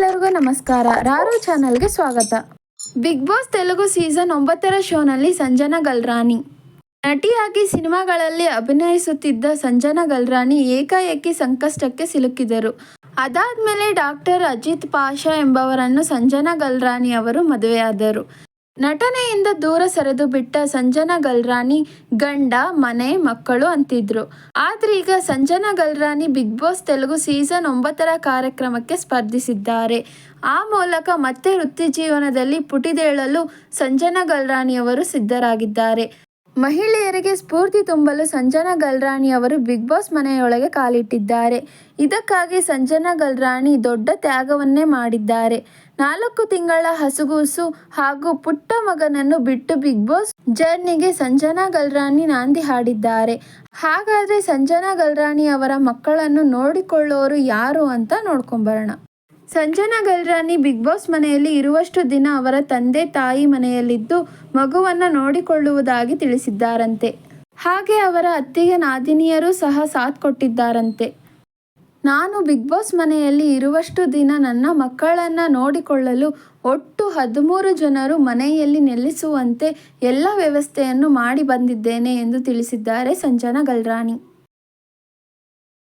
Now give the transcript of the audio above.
ಎಲ್ಲರಿಗೂ ನಮಸ್ಕಾರ. ರಾರು ಚಾನಲ್ಗೆ ಸ್ವಾಗತ. ಬಿಗ್ ಬಾಸ್ ತೆಲುಗು ಸೀಸನ್ ಒಂಬತ್ತರ ಶೋನಲ್ಲಿ ಸಂಜನಾ ಗಲ್ರಾನಿ ನಟಿಯಾಗಿ ಸಿನಿಮಾಗಳಲ್ಲಿ ಅಭಿನಯಿಸುತ್ತಿದ್ದ ಸಂಜನಾ ಗಲ್ರಾನಿ ಏಕಾಏಕಿ ಸಂಕಷ್ಟಕ್ಕೆ ಸಿಲುಕಿದರು. ಅದಾದ್ಮೇಲೆ ಡಾಕ್ಟರ್ ಅಜಿತ್ ಪಾಷಾ ಎಂಬವರನ್ನು ಸಂಜನಾ ಗಲ್ರಾನಿ ಅವರು ಮದುವೆಯಾದರು. ನಟನೆಯಿಂದ ದೂರ ಸರಿದು ಬಿಟ್ಟ ಸಂಜನಾ ಗಲ್ರಾನಿ ಗಂಡ, ಮನೆ, ಮಕ್ಕಳು ಅಂತಿದ್ರು. ಆದ್ರೆ ಈಗ Sanjana Galrani Bigg Boss Telugu season ಒಂಬತ್ತರ ಕಾರ್ಯಕ್ರಮಕ್ಕೆ ಸ್ಪರ್ಧಿಸಿದ್ದಾರೆ. ಆ ಮೂಲಕ ಮತ್ತೆ ವೃತ್ತಿ ಜೀವನದಲ್ಲಿ ಪುಟಿದೇಳಲು ಸಂಜನಾ ಗಲ್ರಾನಿಯವರು ಸಿದ್ಧರಾಗಿದ್ದಾರೆ. ಮಹಿಳೆಯರಿಗೆ ಸ್ಫೂರ್ತಿ ತುಂಬಲು ಸಂಜನಾ ಗಲ್ರಾಣಿ ಅವರು ಬಿಗ್ ಬಾಸ್ ಮನೆಯೊಳಗೆ ಕಾಲಿಟ್ಟಿದ್ದಾರೆ. ಇದಕ್ಕಾಗಿ ಸಂಜನಾ ಗಲ್ರಾಣಿ ದೊಡ್ಡ ತ್ಯಾಗವನ್ನೇ ಮಾಡಿದ್ದಾರೆ. ನಾಲ್ಕು ತಿಂಗಳ ಹಸುಗೂಸು ಹಾಗೂ ಪುಟ್ಟ ಮಗನನ್ನು ಬಿಟ್ಟು ಬಿಗ್ ಬಾಸ್ ಜರ್ನಿಗೆ ಸಂಜನಾ ಗಲ್ರಾಣಿ ನಾಂದಿ ಹಾಡಿದ್ದಾರೆ. ಹಾಗಾದ್ರೆ ಸಂಜನಾ ಗಲ್ರಾಣಿ ಅವರ ಮಕ್ಕಳನ್ನು ನೋಡಿಕೊಳ್ಳೋರು ಯಾರು ಅಂತ ನೋಡ್ಕೊಂಬರೋಣ. ಸಂಜನಾ ಗಲ್ರಾನಿ ಬಿಗ್ ಬಾಸ್ ಮನೆಯಲ್ಲಿ ಇರುವಷ್ಟು ದಿನ ಅವರ ತಂದೆ ತಾಯಿ ಮನೆಯಲ್ಲಿದ್ದು ಮಗುವನ್ನ ನೋಡಿಕೊಳ್ಳುವುದಾಗಿ ತಿಳಿಸಿದ್ದಾರಂತೆ. ಹಾಗೆ ಅವರ ಅತ್ತಿಗೆ ನಾದಿನಿಯರು ಸಹ ಸಾಥ್ ಕೊಟ್ಟಿದ್ದಾರಂತೆ. ನಾನು ಬಿಗ್ ಬಾಸ್ ಮನೆಯಲ್ಲಿ ಇರುವಷ್ಟು ದಿನ ನನ್ನ ಮಕ್ಕಳನ್ನ ನೋಡಿಕೊಳ್ಳಲು ಒಟ್ಟು ಹದಿಮೂರು ಜನರು ಮನೆಯಲ್ಲಿ ನೆಲೆಸುವಂತೆ ಎಲ್ಲ ವ್ಯವಸ್ಥೆಯನ್ನು ಮಾಡಿ ಬಂದಿದ್ದೇನೆ ಎಂದು ತಿಳಿಸಿದ್ದಾರೆ ಸಂಜನಾ ಗಲ್ರಾನಿ.